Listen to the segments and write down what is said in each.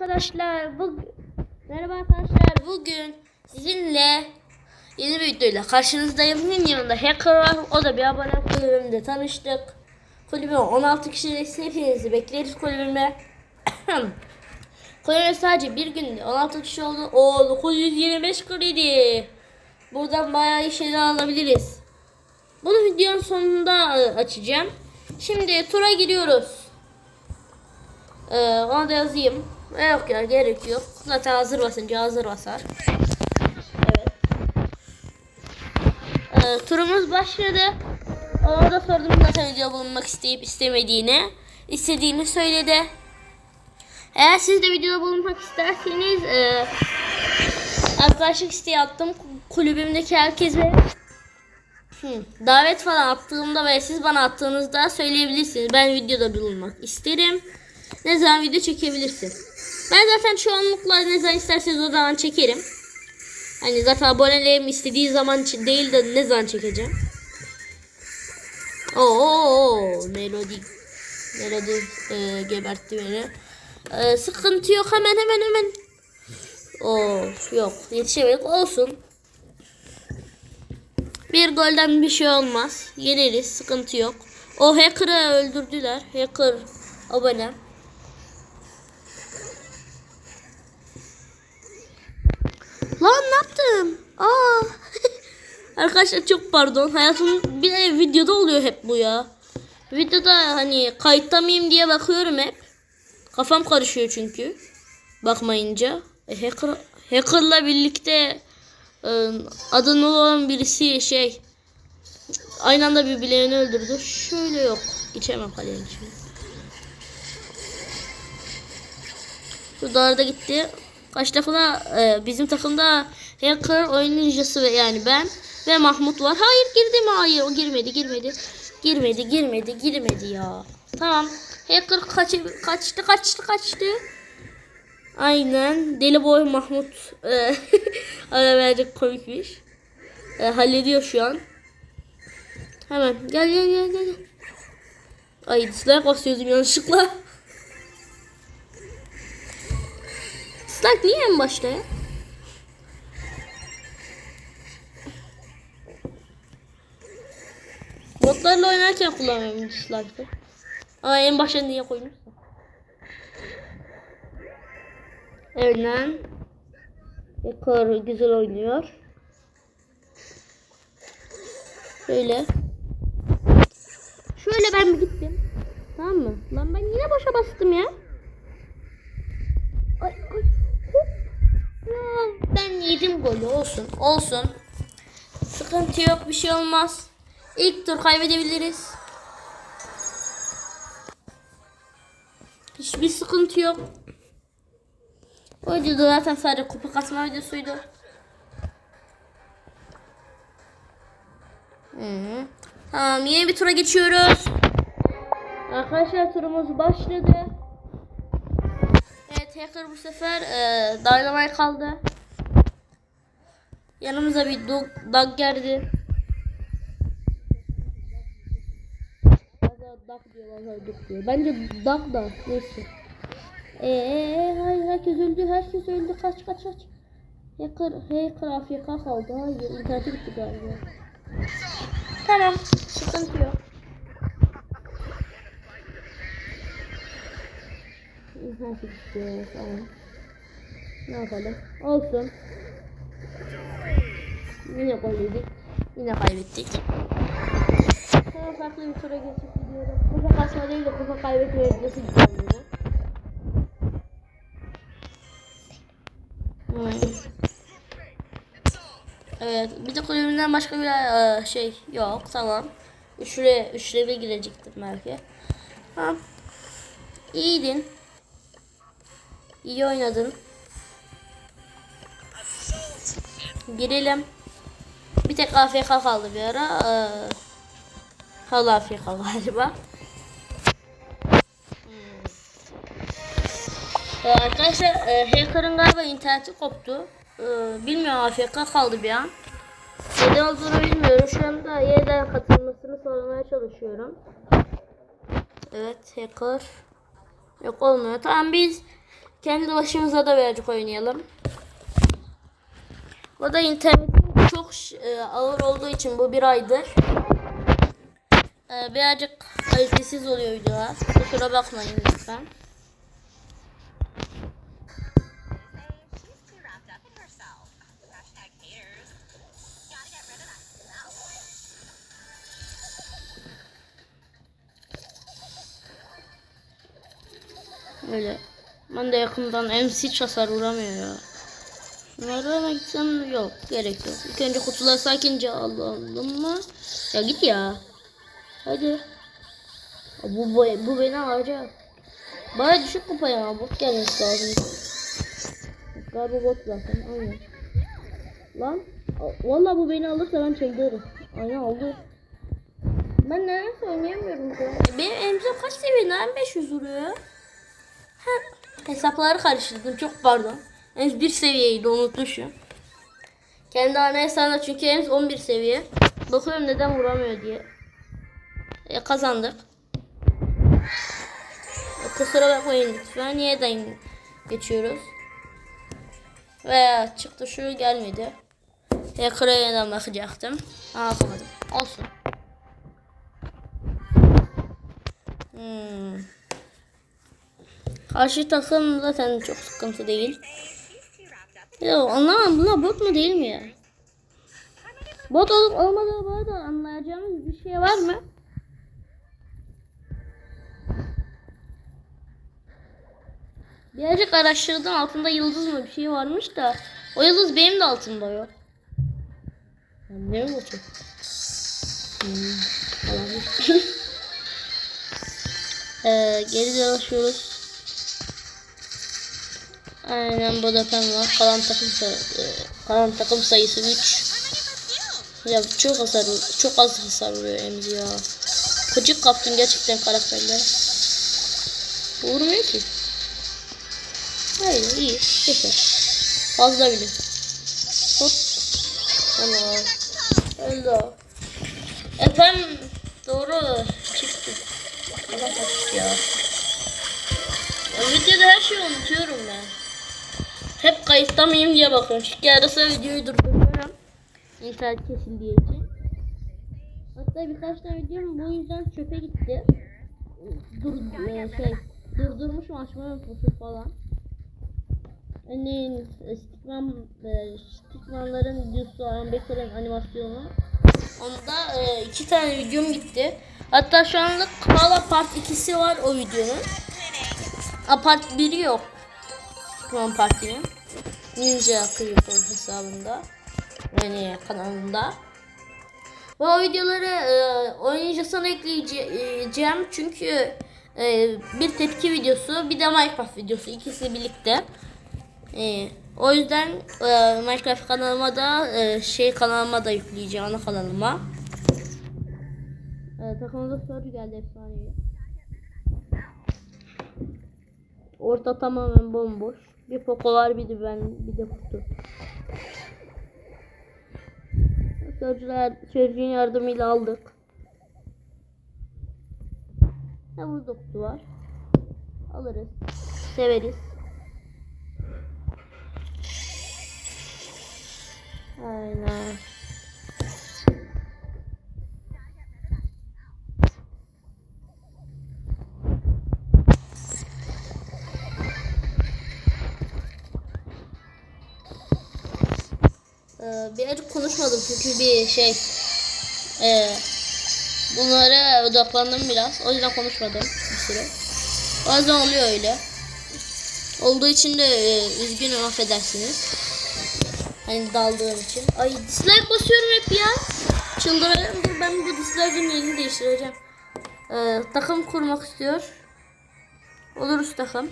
Arkadaşlar bu merhaba arkadaşlar bugün sizinle yeni bir videoyla karşınızdayım. Benim yanında hacker var. O da bir abone kulübümde tanıştık. Kulübüme 16 kişilik hepinizi bekleriz kulübüme. Kulübüme sadece bir günde 16 kişi oldu. O 925 kredi. Buradan bayağı iyi şeyler alabiliriz. Bunu videonun sonunda e, açacağım. Şimdi tura giriyoruz. Ee, ona da yazayım. Yok ya gerek yok. Zaten hazır basınca hazır basar. Evet. Ee, turumuz başladı. Ona da sordum zaten video bulunmak isteyip istemediğini. İstediğini söyledi. Eğer siz de videoda bulunmak isterseniz e, arkadaşlık isteği attım. Kulübümdeki herkese davet falan attığımda ve siz bana attığınızda söyleyebilirsiniz. Ben videoda bulunmak isterim. Ne zaman video çekebilirsin. Ben zaten çoğunlukla ne zaman isterseniz o zaman çekerim. Hani zaten abonelerim istediği zaman değil de ne zaman çekeceğim. Oo, melodi melodi e, gebertti beni. E, sıkıntı yok hemen hemen hemen. Of yok yetişemedik olsun. Bir golden bir şey olmaz. Yeneriz. Sıkıntı yok. O hacker'ı öldürdüler. Hacker abone. Lan ne yaptım? Aa. Arkadaşlar çok pardon. Hayatım bir de videoda oluyor hep bu ya. Videoda hani kayıtta mıyım diye bakıyorum hep. Kafam karışıyor çünkü. Bakmayınca. E, hacker, hacker'la birlikte e, adını olan birisi şey aynı anda birbirlerini öldürdü. Şöyle yok. İçemem kalenin içine. Şu darda gitti. Kaç defa e, bizim takımda hacker oyun ve yani ben ve Mahmut var. Hayır girdi mi? Hayır o girmedi girmedi. Girmedi girmedi girmedi ya. Tamam. Hacker kaç, kaçtı kaçtı kaçtı. Aynen. Deli boy Mahmut e, ara verecek komikmiş. E, hallediyor şu an. Hemen gel gel gel gel. Ay dislike basıyordum yanlışlıkla. Dislike niye en başta ya? Botlarla oynarken kullanıyorum dislike'ı. Aa en başta niye koymuşsa. Evlen. Ekor güzel oynuyor. Şöyle. Şöyle ben bir gittim. Tamam mı? Lan ben yine boşa bastım ya. Ay, ay, Ya, ben yedim golü olsun. Olsun. Sıkıntı yok bir şey olmaz. İlk tur kaybedebiliriz. Hiçbir sıkıntı yok. O zaten sadece kupa kasma videosuydu. -hı. Tamam yeni bir tura geçiyoruz. Arkadaşlar turumuz başladı. Evet hacker bu sefer e, dynamite kaldı. Yanımıza bir dog geldi. Dog diyor vallahi dog diyor. Bence dog da neyse. Eee hayır herkes öldü herkes öldü kaç kaç kaç. Hacker hacker AFK kaldı hayır internete gitti galiba. Tamam sıkıntı yok. İnternete gitti tamam. Ne yapalım olsun. Yine gol yedik. Yine kaybettik. Sonra farklı bir tura geçip gidiyorum. Kupa kasma değil de kupa kaybetme nasıl gidiyorum Evet, bir de kulübümden başka bir e, şey yok. Tamam. Üçlü, üçlüye girecektim belki. Tamam. İyiydin. İyi oynadın. Girelim. Bir tek AFK kaldı bir ara. Ee, hala AFK galiba. Ee, arkadaşlar e, hacker'ın galiba interneti koptu. Ee, bilmiyorum AFK kaldı bir an. Neden olduğunu bilmiyorum. Şu anda yeniden katılmasını sağlamaya çalışıyorum. Evet hacker. Yok olmuyor. Tamam biz kendi başımıza da birazcık oynayalım. Bu da internetim çok e, ağır olduğu için bu bir aydır. E, birazcık kalitesiz oluyor videolar. Kusura bakmayın lütfen. Öyle. Ben de yakından MC hiç hasar vuramıyor ya. Mı gitsem yok gerek yok. İlk önce kutuları sakince alalım mı? Ya git ya. Hadi. Bu, bu, bu beni alacak. Baya düşük kupa ya. Bot gelmesi lazım. Galiba bot zaten. Aynen. Lan. a- Vallahi bu beni alırsa ben çekerim. Aynen aldı. Ben nedense oynayamıyorum. bu. E, Benim emzim kaç seviye? Neden 500 vuruyor? Ha, hesapları karıştırdım. Çok pardon. En bir seviyeydi unutmuşum. Kendi ana hesabında çünkü en 11 seviye. Bakıyorum neden vuramıyor diye. E, kazandık. E, kusura bakmayın lütfen. Yeniden geçiyoruz. Ve çıktı şu gelmedi. Ekrana yeniden bakacaktım. Ama bakamadım. Olsun. Hmm. Karşı takım zaten çok sıkıntı değil. Ya anlamam bunlar bot mu değil mi ya? Bot olup olmadığı bu arada anlayacağımız bir şey var mı? Birazcık araştırdım altında yıldız mı bir şey varmış da o yıldız benim de altımda yok. Ne mi botu? Hmm, ee, geri dolaşıyoruz. Aynen bu da pen var. Kalan takım sayısı, kalan takım sayısı 3. Ya çok hasar çok az hasar vuruyor Emzi ya. Gıcık kaptım gerçekten karakterler. Vurmuyor ki. Hayır iyi. Yeter. Fazla bile. Hop. Tamam. Öldü. Efendim doğru çıktı. Allah ya. ya. Videoda her şeyi unutuyorum ben. Hep kayıtta mıyım diye bakıyorum. Çünkü arası videoyu durduruyorum. İnternet kesildiği için. Hatta birkaç tane videom bu yüzden çöpe gitti. Dur, e, şey, durdurmuşum açmayı unutmuşum falan. Örneğin e, Stickman, e, Stickman'ların videosu, Ambekler'in animasyonu. Onda e, iki tane videom gitti. Hatta şu anlık hala part 2'si var o videonun. A part 1'i yok. Stickman partinin. Ninja Creeper hesabında. Yani kanalında. Ve o videoları e, oynayınca sana ekleyeceğim çünkü e, bir tepki videosu bir de Minecraft videosu ikisi birlikte. E, o yüzden e, Minecraft kanalıma da e, şey kanalıma da yükleyeceğim ana kanalıma. E, takımda soru geldi efsanevi. Orta tamamen bomboş. Bir poko var bir de ben bir de kutu. Sözcüler, sözcüğün yardımıyla aldık. Ne burada kutu var. Alırız. Severiz. Aynen. Ee, birazcık konuşmadım çünkü bir şey ee, bunlara odaklandım biraz. O yüzden konuşmadım bir süre. Bazen oluyor öyle. Olduğu için de e, üzgünüm affedersiniz. Hani daldığım için. Ay dislike basıyorum hep ya. Çıldırıyorum. Dur ben bu dislike'ın yerini değiştireceğim. Ee, takım kurmak istiyor. Oluruz takım.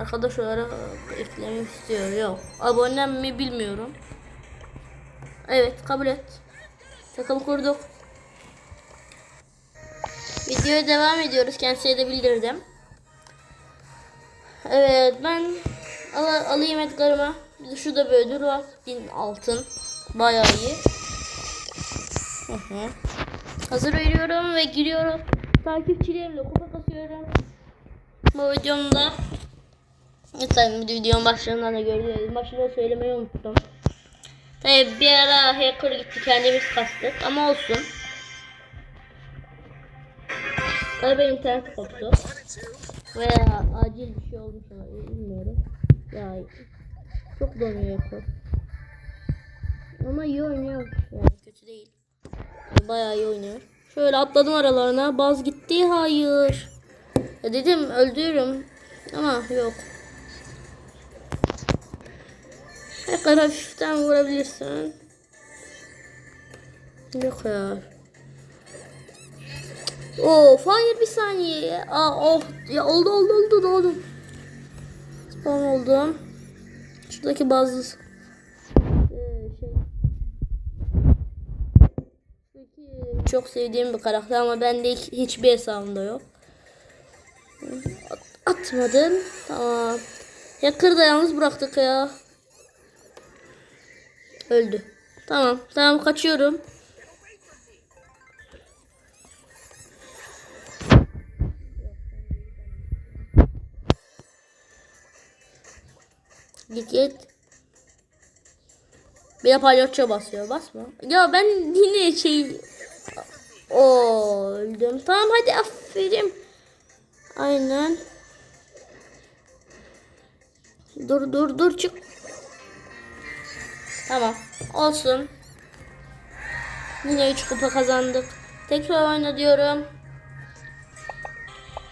Arkadaş olarak eklemek istiyor. Yok. Abonem mi bilmiyorum. Evet kabul et. Takım kurduk. Videoya devam ediyoruz. Kendisine de bildirdim. Evet ben al alayım de şurada bir ödül var. 1000 altın. Bayağı iyi. Hı hı. Hazır veriyorum ve giriyorum. Takipçilerimle kupa kasıyorum. Bu videomda Lütfen videonun başlarından da görüyoruz. Başında söylemeyi unuttum. Tabi bir ara hacker gitti kendimiz kastık ama olsun. Galiba internet koptu. Veya acil bir şey olmuş olabilir bilmiyorum. Ya çok donuyor hacker. Ama iyi oynuyor. Yani kötü değil. Bayağı iyi oynuyor. Şöyle atladım aralarına. Baz gitti. Hayır. Ya dedim öldürürüm. Ama yok. Hacker hafiften vurabilirsin. Yok ya. Of hayır bir saniye. Aa, oh ya oldu oldu oldu oldu. Spam oldum. Şuradaki bazı ee, şey çok sevdiğim bir karakter ama bende hiç- hiçbir hesabımda yok. At- atmadın. Tamam. Hacker da yalnız bıraktık ya. Öldü. Tamam. Tamam kaçıyorum. Git git. Bir de palyaço basıyor. Basma. Ya ben yine şey... O öldüm. Tamam hadi aferin. Aynen. Dur dur dur çık. Tamam. Olsun. Yine 3 kupa kazandık. Tekrar oyna diyorum.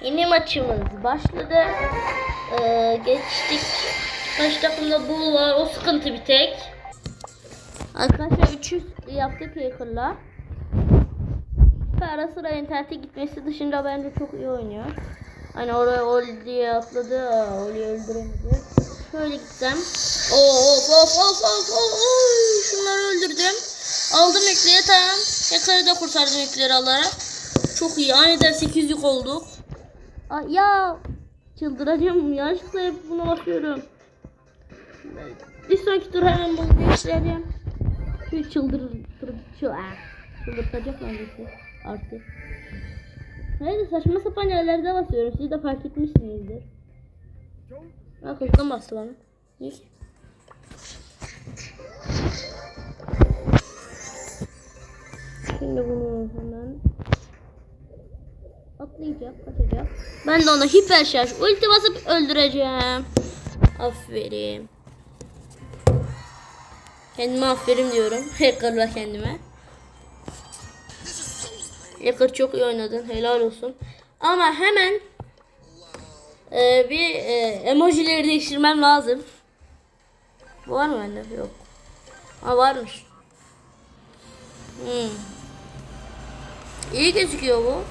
Yeni maçımız başladı. Ee, geçtik. Kaç takımda bu var. O sıkıntı bir tek. Arkadaşlar 300 yaptık. Ve Ara sıra internete gitmesi dışında bence çok iyi oynuyor. Hani oraya ol diye atladı. Aa, Oli'yi öldüremedi. Şöyle gitsem. Of of of of of. Şunları öldürdüm. Aldım yükleri tamam. Hacker'ı da kurtardım yükleri alarak. Çok iyi. Aniden 8 yük olduk. Aa, ya çıldıracağım. Yanlışlıkla hep buna basıyorum. Bir sonraki tur hemen bunu değiştireceğim. Şu çıldır... Şu, ah, çıldırtacak neredeyse artık. Neyse saçma sapan yerlerde basıyorum. Siz de fark etmişsinizdir. Bak hızlı bastı bana. Hiç. Şimdi bunu hemen atlayacak, kaçacak. Ben de ona hiper şarj ulti basıp öldüreceğim. Aferin. Kendime aferin diyorum. Hacker'la kendime. Hacker çok iyi oynadın. Helal olsun. Ama hemen e, bir e, emojileri değiştirmem lazım. Var mı bende? Yok. Ha varmış. Hmm. İyi gözüküyor bu.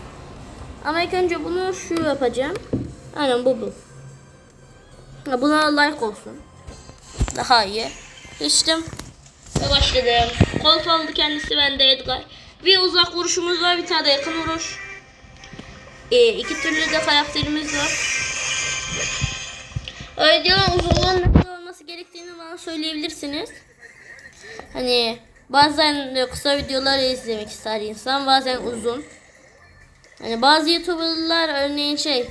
Ama ilk önce bunu şu yapacağım. Aynen bu bu. Buna like olsun. Daha iyi. Geçtim. Ve başladım. Kolt aldı kendisi bende Edgar. Bir uzak vuruşumuz var bir tane de yakın vuruş. Ee, iki türlü de karakterimiz var. Videonun uzunluğunun ne kadar olması gerektiğini bana söyleyebilirsiniz. Hani bazen kısa videolar izlemek ister insan bazen uzun. Hani bazı youtuberlar örneğin şey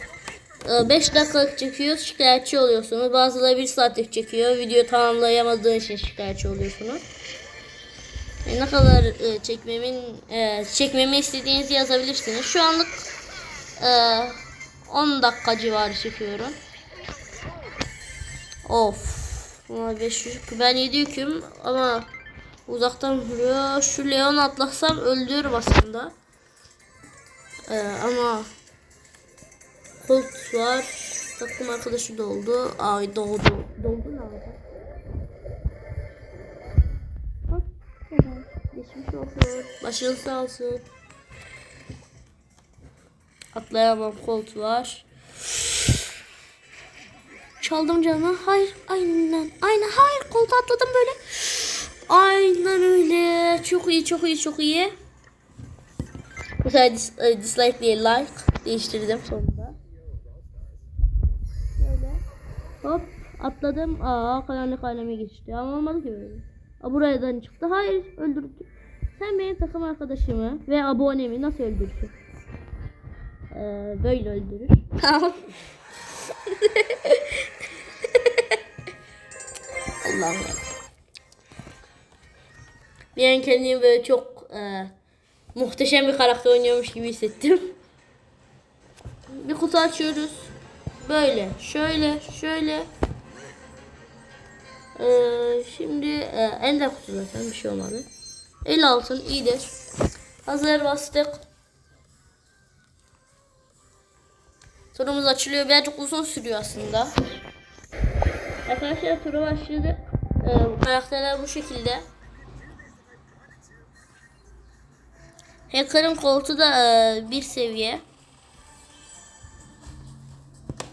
5 dakikalık çekiyor şikayetçi oluyorsunuz. Bazıları 1 saatlik çekiyor. Video tamamlayamadığı için şikayetçi oluyorsunuz. E, ne kadar e, çekmemin e, çekmemi istediğinizi yazabilirsiniz. Şu anlık e, 10 dakika civarı çekiyorum. Of. Buna 500 ben 7 yüküm ama uzaktan vuruyor. Şu Leon atlasam öldürür aslında. E, ama Colt var. Takım arkadaşı doldu. Ay doldu. Doldu ne tamam. Geçmiş olsun. Başınız sağ olsun. Atlayamam Colt var. Çaldım canına. Hayır. Aynen. Aynen. Hayır. Colt atladım böyle. Aynen öyle. Çok iyi. Çok iyi. Çok iyi. Sefer dis e, dislike değil like değiştirdim sonunda. Böyle. Hop atladım. Aa karanlık aleme geçti. Ama olmadı ki böyle. Aa, buradan çıktı. Hayır öldürdü. Sen benim takım arkadaşımı ve abonemi nasıl öldürürsün? Ee, böyle öldürür. Allah'ım. An kendimi böyle çok e, muhteşem bir karakter oynuyormuş gibi hissettim. Bir kutu açıyoruz. Böyle, şöyle, şöyle. Ee, şimdi e, ender kutu zaten bir şey olmadı. El altın iyidir. Hazır bastık. Turumuz açılıyor. Birazcık uzun sürüyor aslında. Arkadaşlar tura başladı. Ee, karakterler bu şekilde. Hacker'ın koltuğu da e, bir seviye.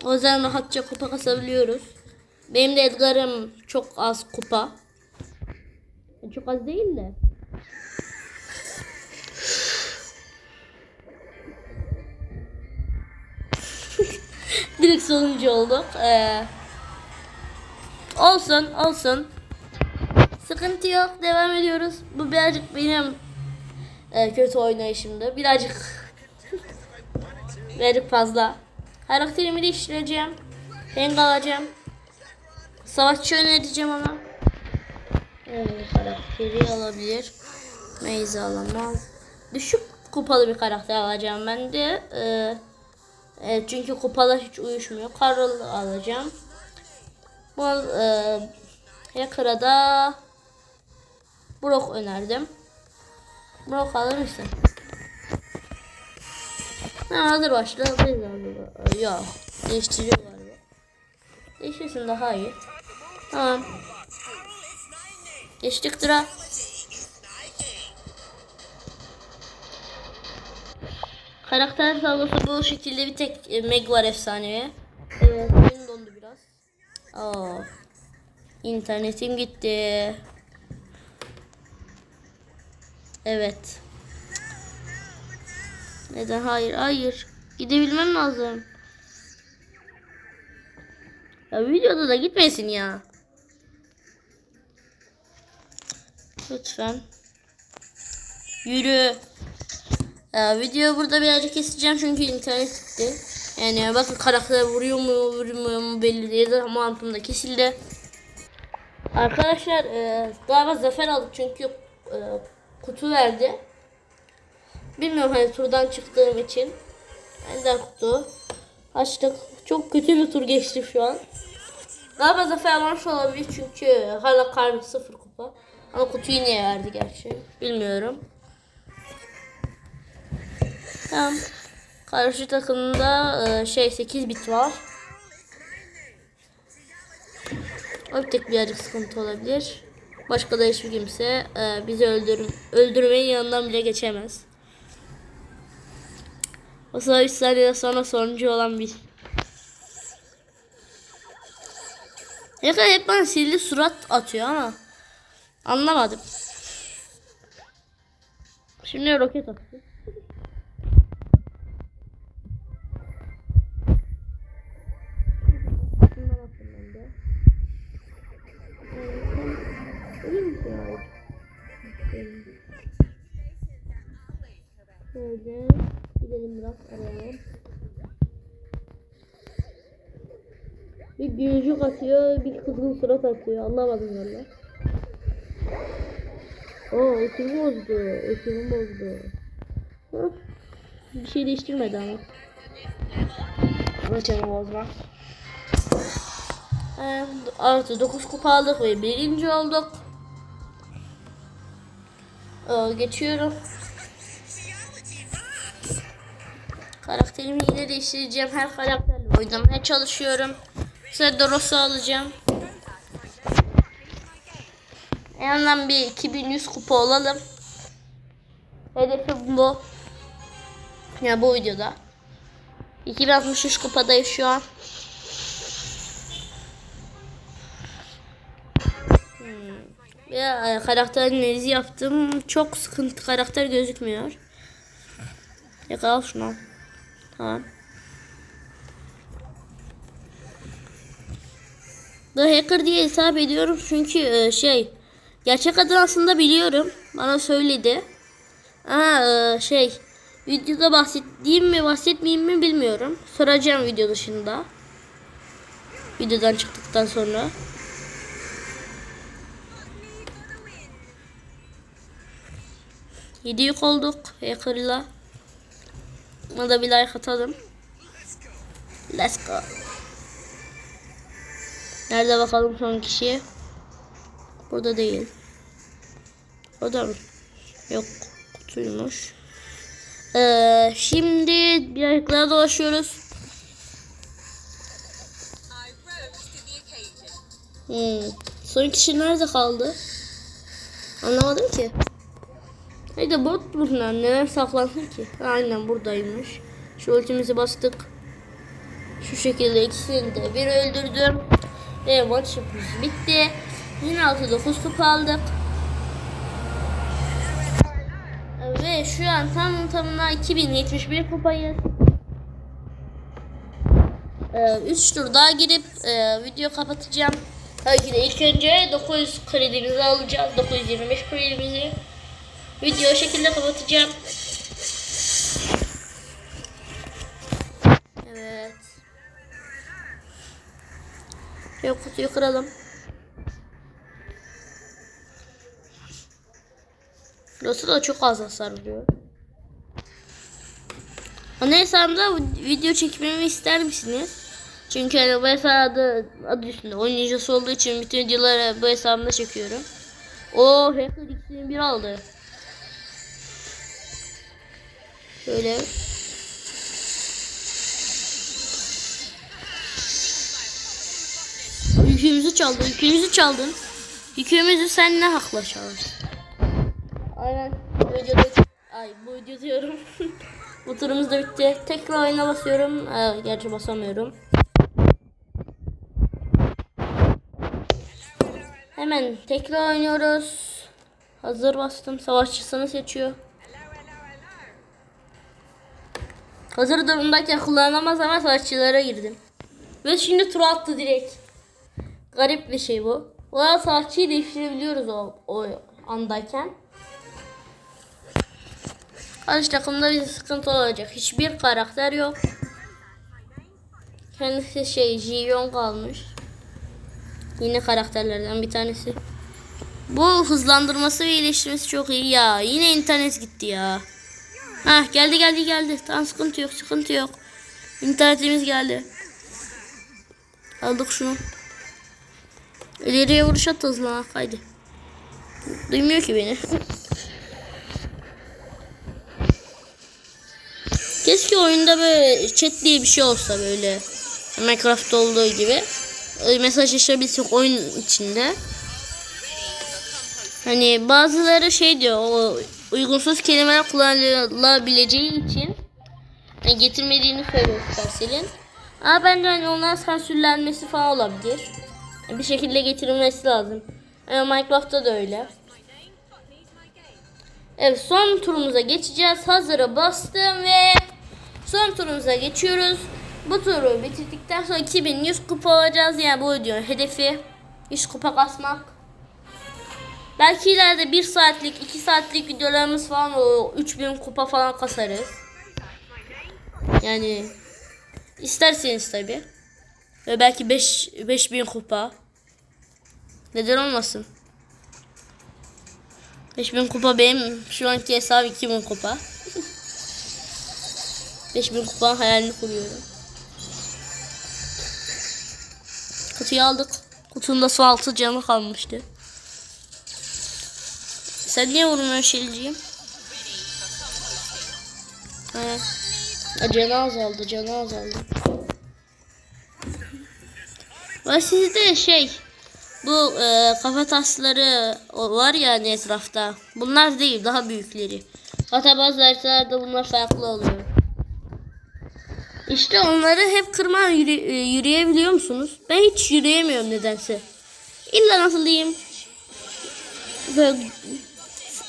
O yüzden rahatça kupa kasabiliyoruz. Benim de Edgar'ım çok az kupa. Çok az değil de. Direkt sonuncu olduk. Ee, olsun olsun. Sıkıntı yok. Devam ediyoruz. Bu birazcık benim e, kötü oynayışımdı. Birazcık birazcık fazla. Karakterimi değiştireceğim. Renk alacağım. Savaşçı önereceğim ama. Evet, karakteri alabilir. Maze alamaz. Düşük kupalı bir karakter alacağım ben de. Ee, evet, çünkü kupalar hiç uyuşmuyor. Carol alacağım. Bu e, Hacker'a da Brock önerdim. Brock alır mısın? Ha, hazır başla. Hazır hazır. Yok. Değiştiriyor galiba. Değiştirsin daha iyi. Tamam. Geçtik tıra. Karakter tablosu bu şekilde bir tek e, Meg var efsanevi. Evet, benim dondu biraz. Aa, internetim gitti. Evet. Neden? Hayır, hayır. Gidebilmem lazım. Ya videoda da gitmesin ya. Lütfen. Yürü. Ya video burada birazcık keseceğim çünkü internet gitti. Yani bakın karakter vuruyor mu vurmuyor mu belli değil ama mantığımda kesildi. Arkadaşlar e, galiba zafer aldık çünkü e, kutu verdi. Bilmiyorum hani turdan çıktığım için. Ender kutu. Açtık. Çok kötü bir tur geçti şu an. Galiba zafer almış olabilir çünkü hala kalbi sıfır kupa. Ama kutuyu niye verdi gerçi bilmiyorum. Tamam. Karşı takımda e, şey 8 bit var. O bir tek birazcık sıkıntı olabilir. Başka da hiçbir kimse e, bizi öldür öldürmenin yanından bile geçemez. O sırada 3 saniye sonra sonuncu olan bir. Ne kadar hep bana sihirli surat atıyor ama anlamadım. Şimdi roket atıyor. Şöyle gidelim biraz arayalım. Bir gülücük atıyor, bir kızgın surat atıyor. Anlamadım valla. Oo, ötümü bozdu. Ötümü bozdu. Hah, Bir şey değiştirmedi ama. Canım bozma. Ee, artı 9 kupa aldık ve birinci olduk. Ee, geçiyorum. Karakterimi yine değiştireceğim. Her karakterle oynamaya çalışıyorum. Sırada Rosa alacağım. En azından bir 2100 kupa olalım. Hedefim bu. Ya bu videoda. 2063 kupadayız şu an. Hmm. Ya karakter analizi yaptım. Çok sıkıntı karakter gözükmüyor. Yakala şunu. Tamam. The Hacker diye hesap ediyorum çünkü e, şey gerçek adını aslında biliyorum. Bana söyledi. Aa e, şey videoda bahsettiğim mi bahsetmeyeyim mi bilmiyorum. Soracağım video dışında. Videodan çıktıktan sonra. Yedi yük olduk Hacker'la. Buna da bir like atalım. Let's go. Nerede bakalım son kişi? Burada değil. O da mı? Yok. Kutuymuş. Ee, şimdi bir ayaklara dolaşıyoruz. Hmm. Son kişi nerede kaldı? Anlamadım ki. Haydi bot bunlar neden saklansın ki? Aynen buradaymış. Şu ultimizi bastık. Şu şekilde ikisini de bir öldürdüm. Ve maçımız bitti. Yine 6-9 kupa aldık. Ve şu an tam tamına 2071 kupayız. 3 tur daha girip e, video kapatacağım. Tabii de ilk önce 900 kredimizi alacağız. 925 kredimizi. Video şekilde kapatacağım. Evet. Yok kutuyu kıralım. Burası da çok az hasar vuruyor. Ana hesabımda video çekmemi ister misiniz? Çünkü hani bu hesabı adı üstünde oynayıcısı olduğu için bütün videoları bu hesabımda çekiyorum. O Hacker ikisini bir aldı. Şöyle. Yükümüzü çaldı, yükümüzü çaldın. Yükümüzü sen ne hakla çalarsın? Aynen. Videoda, ay bu video diyorum. bu turumuz da bitti. Tekrar oyuna basıyorum. Ee, gerçi basamıyorum. Hemen tekrar oynuyoruz. Hazır bastım. Savaşçısını seçiyor. Hazır durumdayken kullanılamaz ama savaşçılara girdim. Ve şimdi tur attı direkt. Garip bir şey bu. Bu arada savaşçıyı değiştirebiliyoruz o, o andayken. Karşı takımda bir sıkıntı olacak. Hiçbir karakter yok. Kendisi şey Jiyon kalmış. Yine karakterlerden bir tanesi. Bu hızlandırması ve iyileştirmesi çok iyi ya. Yine internet gitti ya. Ha geldi geldi geldi. Tamam sıkıntı yok sıkıntı yok. İnternetimiz geldi. Aldık şunu. İleriye vuruş at hızla haydi. Duymuyor ki beni. Keşke oyunda böyle chat diye bir şey olsa böyle. Minecraft'ta olduğu gibi. Öyle mesajlaşabilsek oyun içinde. Hani bazıları şey diyor o uygunsuz kelimeler kullanılabileceği için hani getirmediğini söylüyor Supercell'in. Ama bence hani onların sansürlenmesi falan olabilir. Yani bir şekilde getirilmesi lazım. Yani Minecraft'ta da öyle. Evet son turumuza geçeceğiz. Hazıra bastım ve son turumuza geçiyoruz. Bu turu bitirdikten sonra 2100 kupa alacağız. Yani bu videonun hedefi 100 kupa kasmak. Belki ileride 1 saatlik 2 saatlik videolarımız falan o 3000 kupa falan kasarız. Yani isterseniz tabi. Ve belki 5 5000 kupa. Neden olmasın? 5000 kupa benim şu anki hesabı 2000 kupa. 5000 kupa hayalini kuruyorum. Kutuyu aldık. Kutunun su altı canı kalmıştı. Sen niye vurmuyorsun Şilciğim? Ha, canı azaldı, canı azaldı. Ve sizde şey, bu e, kafa tasları var ya hani etrafta. Bunlar değil, daha büyükleri. Hatta bazı haritalarda bunlar farklı oluyor. İşte onları hep kırmadan yürü, e, yürüyebiliyor musunuz? Ben hiç yürüyemiyorum nedense. İlla nasıl diyeyim? Böyle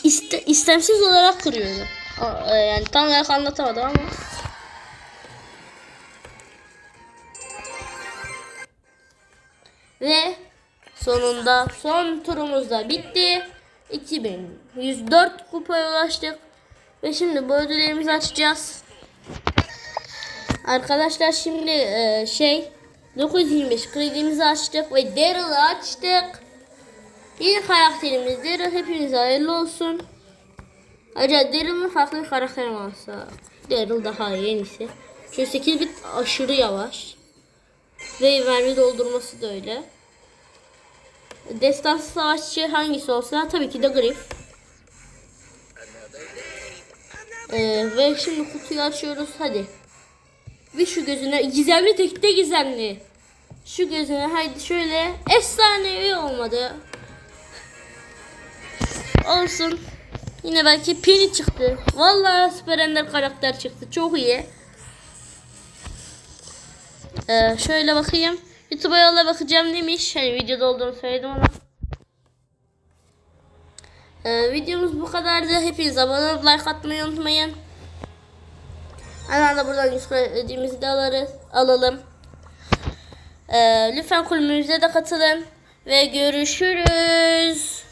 iste, istemsiz olarak kırıyorum. A- e, Yani tam olarak anlatamadım ama. Ve sonunda son turumuz da bitti. 2104 kupaya ulaştık. Ve şimdi bu ödüllerimizi açacağız. Arkadaşlar şimdi e, şey 925 kredimizi açtık ve Daryl'ı açtık. Yeni karakterimiz Daryl. Hepinize hayırlı olsun. Ayrıca Daryl'ın farklı bir karakter mi olsa? Daryl daha iyi. Çünkü 8 bit aşırı yavaş. Ve mermi doldurması da öyle. Destansı savaşçı hangisi olsa tabii ki de Griff. Ee, ve şimdi kutuyu açıyoruz hadi. Bir şu gözüne gizemli tekte gizemli. Şu gözüne haydi şöyle efsanevi olmadı. Olsun. Yine belki pini çıktı. Vallahi Süper Ender karakter çıktı. Çok iyi. Ee, şöyle bakayım. YouTube'a yolla bakacağım demiş. Hani videoda olduğunu söyledim ona. Ee, videomuz bu kadardı. Hepiniz abone olup like atmayı unutmayın. Hemen de buradan yüz ödediğimizi de alırız, alalım. Ee, lütfen kulübümüze de katılın. Ve görüşürüz.